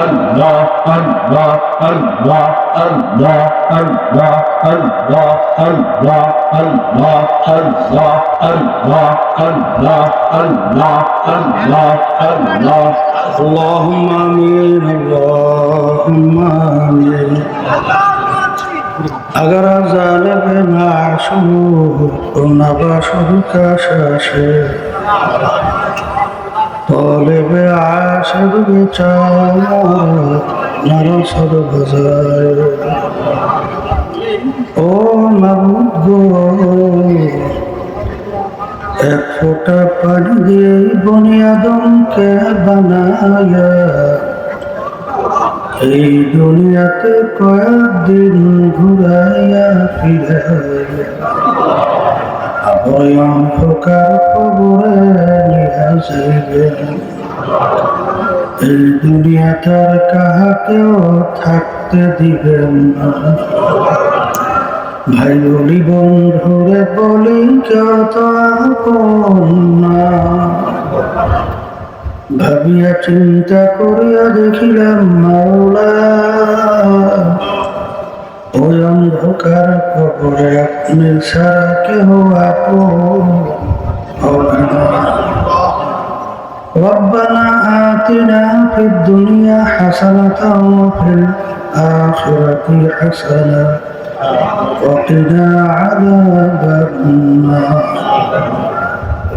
Allah Allah Allah Allah Allah Allah Allah Allah Allah Allah Allah Allah Allah Allah اللهم آمين اللهم آمين اگر ظالم معشوق نباشرك কলবে আশার বিচার narrow সর বাজার ও মাবুদ গো, এক ফোঁটা পানি দিয়ে বনিয়াদমকে বানায়া, এই দুনিয়াতে কয়েকদিন ঘুরাইয়া ফিরাইয়া আবার অন্ধকার কবরে এই দুনিয়াতে আর কাহাকেও থাকতে দিবেন না। ভাই বলি, বন্ধুরে বলি কেউ তো না। ভাবিয়া চিন্তা করিয়া দেখিলাম মাওলা। ওই অন্ধকার কবরে আপনি ছাড়া কেহ আপন হবে না ربنا آتنا في الدنيا حسنة وفي الآخرة حسنة وقنا عذاب النار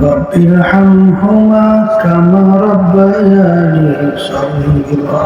رب ارحمهما كما ربياني صغيرا